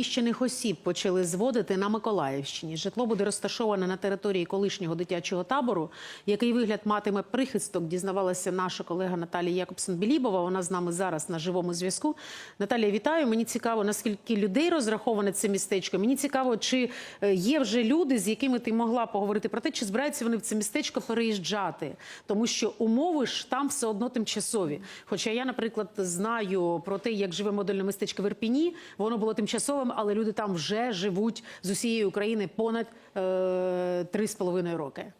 Міщених осіб почали зводити на Миколаївщині. Житло буде розташоване на території колишнього дитячого табору. Який вигляд матиме прихисток, дізнавалася наша колега Наталія Якобсон-Білібова. Вона з нами зараз на живому зв'язку. Наталія, вітаю. Мені цікаво, наскільки людей розраховане це містечко. Мені цікаво, чи е, є вже люди, з якими ти могла поговорити про те, чи збираються вони в це містечко переїжджати, тому що умови ж там все одно тимчасові. Хоча я, наприклад, знаю про те, як живе модульне містечко в Ірпіні, воно було тимчасовим, але люди там вже живуть з усієї України понад е, три з половиною роки.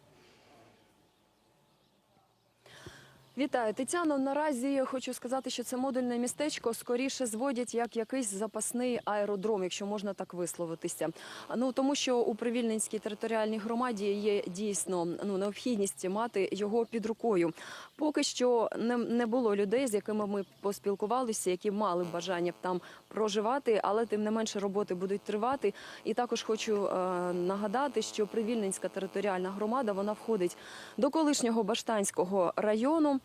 Вітаю, Тетяно. Наразі хочу сказати, що це модульне містечко скоріше зводять як якийсь запасний аеродром, якщо можна так висловитися. Ну тому що у Привільненській територіальній громаді є дійсно ну необхідність мати його під рукою. Поки що не, не було людей, з якими ми поспілкувалися, які мали б бажання там проживати, але тим не менше роботи будуть тривати. І також хочу е, нагадати, що Привільненська територіальна громада вона входить до колишнього Баштанського району.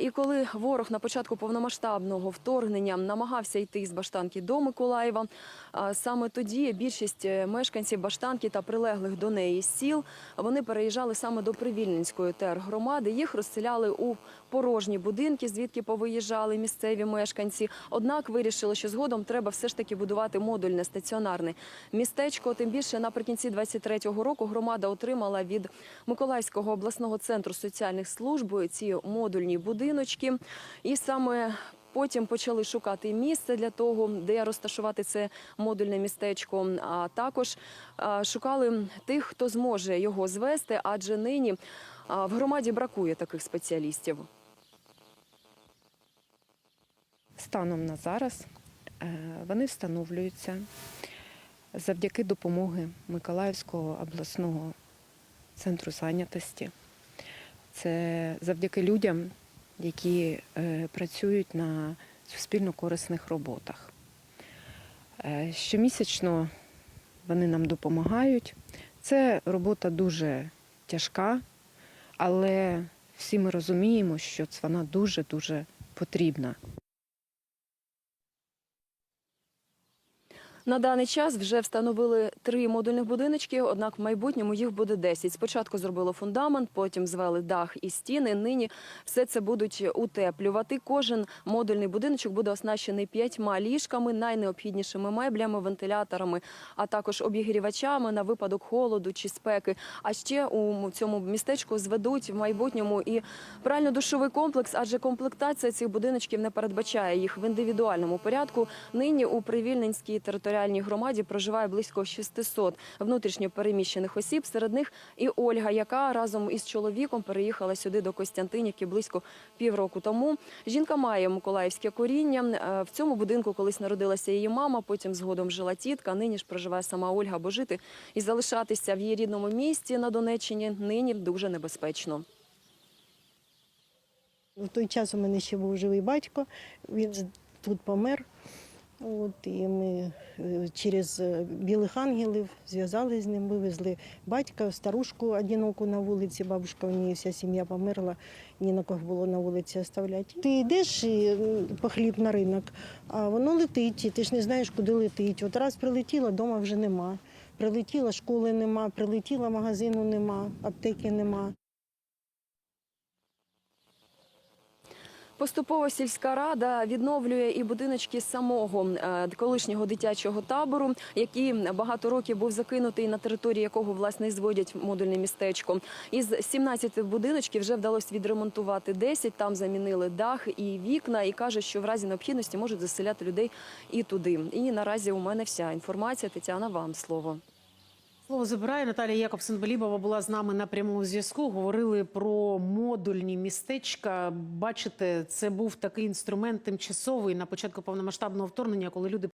І коли ворог на початку повномасштабного вторгнення намагався йти з Баштанки до Миколаєва, саме тоді більшість е, мешканців Баштанки та прилеглих до неї сіл вони переїжджали саме до Привільненської тергромади. Їх розселяли у порожні будинки, звідки повиїжджали місцеві мешканці. Однак вирішили, що згодом треба все ж таки будувати модульне стаціонарне містечко. Тим більше наприкінці 23-го року громада отримала від Миколаївського обласного центру соціальних служб ці модульні будиночки. І саме Потім почали шукати місце для того, де розташувати це модульне містечко. А також шукали тих, хто зможе його звести, адже нині в громаді бракує таких спеціалістів. Станом на зараз е, вони встановлюються завдяки допомоги Миколаївського обласного центру зайнятості. Це завдяки людям, які е, працюють на суспільно корисних роботах. Е, Щомісячно вони нам допомагають. Це робота дуже тяжка, але всі ми розуміємо, що вона дуже-дуже потрібна. На даний час вже встановили три модульних будиночки, однак в майбутньому їх буде 10. Спочатку зробили фундамент, потім звели дах і стіни. Нині все це будуть утеплювати. Кожен модульний будиночок буде оснащений п'ятьма ліжками, найнеобхіднішими меблями, вентиляторами, а також обігрівачами на випадок холоду чи спеки. А ще у цьому містечку зведуть в майбутньому і прально-душовий комплекс, адже комплектація цих будиночків не передбачає їх в індивідуальному порядку. Нині у Привільненській територіальній громаді проживає близько 600 внутрішньо переміщених осіб. Серед них і Ольга, яка разом із чоловіком переїхала сюди до Костянтинівки близько півроку тому. Жінка має миколаївське коріння. Е, В цьому будинку колись народилася її мама, потім згодом жила тітка. Нині ж проживає сама Ольга, бо жити і залишатися в її рідному місті на Донеччині нині дуже небезпечно. В той час у мене ще був живий батько, він тут помер. От, і ми е, через е, білих ангелів зв'язали з ним, вивезли батька, старушку одиноку на вулиці, бабушка у неї вся сім'я померла, ні на кого було на вулиці оставляти. Ти йдеш і, по хліб на ринок, а воно летить, і ти ж не знаєш, куди летить. От раз прилетіла, вдома вже нема. Прилетіла, школи нема, прилетіла, магазину нема, аптеки нема. Поступово сільська рада відновлює і будиночки самого е, колишнього дитячого табору, який багато років був закинутий на території якого власне зводять модульне містечко. Із 17 будиночків вже вдалося відремонтувати 10, Там замінили дах і вікна, і каже, що в разі необхідності можуть заселяти людей і туди. І наразі у мене вся інформація. Тетяна, вам слово. Слово забирає Наталія Якобсен Белібова була з нами на прямому зв'язку. Говорили про модульні містечка. Бачите, це був такий інструмент тимчасовий на початку повномасштабного вторгнення, коли люди